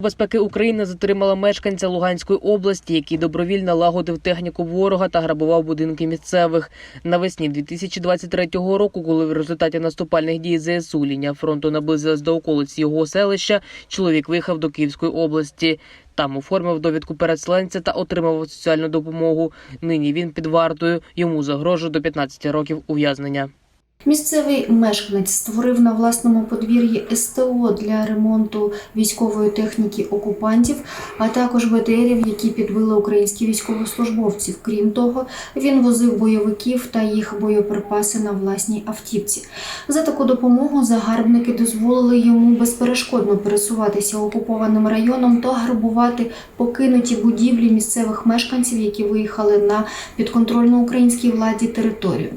Безпеки України затримала мешканця Луганської області, який добровільно лагодив техніку ворога та грабував будинки місцевих. Навесні 2023 року, коли в результаті наступальних дій ЗСУ лінія фронту наблизилась до околиць його селища, чоловік виїхав до Київської області. Там оформив довідку переселенця та отримав соціальну допомогу. Нині він під вартою. Йому загрожує до 15 років ув'язнення. Місцевий мешканець створив на власному подвір'ї СТО для ремонту військової техніки окупантів, а також БТРів, які підбили українські військовослужбовців. Крім того, він возив бойовиків та їх боєприпаси на власній автівці. За таку допомогу загарбники дозволили йому безперешкодно пересуватися окупованим районом та грабувати покинуті будівлі місцевих мешканців, які виїхали на підконтрольну українській владі територію.